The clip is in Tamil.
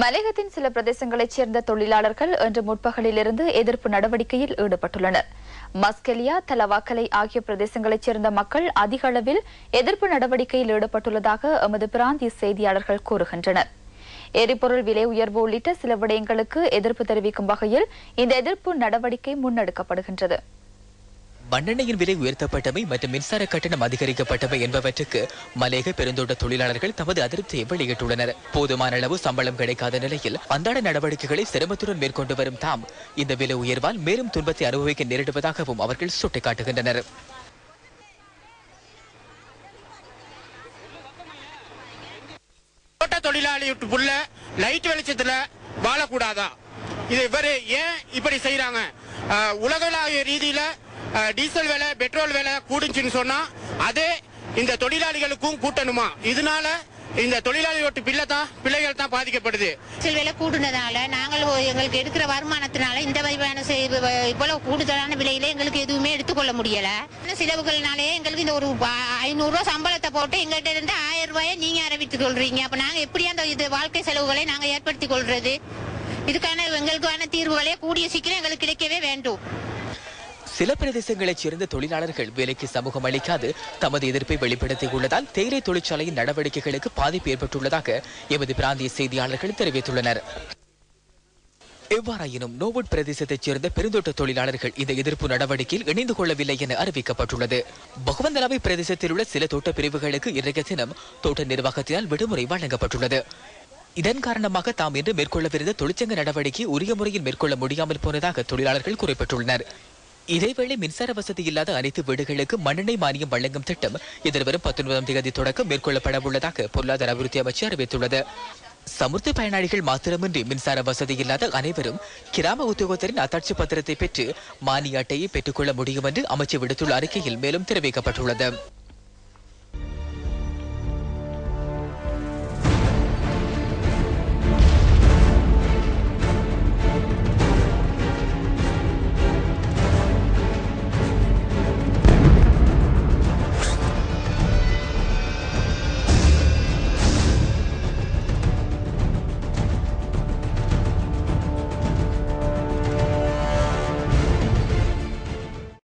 மலையகத்தின் சில பிரதேசங்களைச் சேர்ந்த தொழிலாளர்கள் இன்று முற்பகலிலிருந்து எதிர்ப்பு நடவடிக்கையில் ஈடுபட்டுள்ளனர். மஸ்கெலியா தலவாக்கலை ஆகிய பிரதேசங்களைச் சேர்ந்த மக்கள் அதிக அளவில் எதிர்ப்பு நடவடிக்கையில் ஈடுபட்டுள்ளதாக எமது பிராந்திய செய்தியாளர்கள் கூறுகின்றனர். எரிபொருள் விலை உயர்வு உள்ளிட்ட சில விடயங்களுக்கு எதிர்ப்பு தெரிவிக்கும் வகையில் இந்த எதிர்ப்பு நடவடிக்கை முன்னெடுக்கப்படுகின்றது. மண்ணெண்ணெயின் விலை உயர்த்தப்பட்டமை மற்றும் மின்சார கட்டணம் அதிகரிக்கப்பட்டமை என்பவற்றுக்கு மலேக பெருந்தோட்ட தொழிலாளர்கள் தமது அதிருப்தியை வெளியிட்டுள்ளனர். போதுமான அளவு சம்பளம் கிடைக்காத நிலையில் அன்றாட நடவடிக்கைகளை சிரமத்துடன் மேற்கொண்டு வரும் தாம் இந்த விலை உயர்வால் மேலும் துன்பத்தை அனுபவிக்க நேரிடுவதாகவும் அவர்கள் சுட்டிக்காட்டுகின்றனர். தோட்ட தொழிலாளி புள்ள லைட் வெளிச்சத்துல வாழக்கூடாதா? இது இவரு ஏன் இப்படி செய்யறாங்க உலகளாவிய ரீதியில டீசல் விலை பெட்ரோல் விலை கூடுச்சுன்னு சொன்னா அதே இந்த தொழிலாளிகளுக்கும் கூட்டணுமா? இதனால இந்த தொழிலாளியோட்டு பிள்ளை தான் பிள்ளைகள் தான் பாதிக்கப்படுது. டீசல் விலை கூடுனதால நாங்கள் எங்களுக்கு எடுக்கிற வருமானத்தினால இந்த வகையான வ- இவ்வளவு கூடுதலான விலையில எங்களுக்கு எதுவுமே எடுத்துக்கொள்ள முடியல. செலவுகள்னாலே எங்களுக்கு இந்த ஒரு ஐநூறு ரூபா சம்பளத்தை போட்டு எங்கள்கிட்ட இருந்து ஆயிரம் ரூபாயை நீங்க அறிவித்துக் கொள்றீங்க. அப்ப நாங்க எப்படி அந்த இது வாழ்க்கை செலவுகளை நாங்க ஏற்படுத்திக் கொள்றது? இதுக்கான எங்களுக்கான தீர்வுகளே கூடிய சீக்கிரம் எங்களுக்கு கிடைக்கவே வேண்டும். சில பிரதேசங்களைச் சேர்ந்த தொழிலாளர்கள் வேலைக்கு சமூகம் அளிக்காது தமது எதிர்ப்பை வெளிப்படுத்தியுள்ளதால் தேயிலை தொழிற்சாலையின் நடவடிக்கைகளுக்கு பாதிப்பு ஏற்பட்டுள்ளதாக எமது பிராந்திய செய்தியாளர்கள் தெரிவித்துள்ளனர். எவ்வாறாயினும் நோவுட் பிரதேசத்தைச் சேர்ந்த பெருந்தோட்ட தொழிலாளர்கள் இந்த எதிர்ப்பு நடவடிக்கையில் இணைந்து கொள்ளவில்லை என அறிவிக்கப்பட்டுள்ளது. பகவந்தலாவை பிரதேசத்தில் உள்ள சில தோட்ட பிரிவுகளுக்கு இன்றைய தினம் தோட்ட நிர்வாகத்தினால் விடுமுறை வழங்கப்பட்டுள்ளது. இதன் காரணமாக தாம் இன்று மேற்கொள்ளவிருந்த தொழிற்சங்க நடவடிக்கை உரிய முறையில் மேற்கொள்ள முடியாமல் போனதாக தொழிலாளர்கள் குறிப்பிட்டுள்ளனர். இதேவேளை மின்சார வசதி இல்லாத அனைத்து வீடுகளுக்கு மண்ணெண்ணெய் மானியம் வழங்கும் திட்டம் எதிர்வரும் பத்தொன்பதாம் தேதி தொடக்கம் மேற்கொள்ளப்பட உள்ளதாக பொருளாதார அபிவிருத்தி அமைச்சர் அறிவித்துள்ளது. சமுர்த்தி பயனாளிகள் மாத்திரமின்றி மின்சார வசதி இல்லாத அனைவரும் கிராம உத்தியோகத்தரின் அத்தாட்சி பத்திரத்தை பெற்று மானிய அட்டையை பெற்றுக்கொள்ள முடியும் என்று அமைச்சு விடுத்துள்ள அறிக்கையில் மேலும் தெரிவிக்கப்பட்டுள்ளது.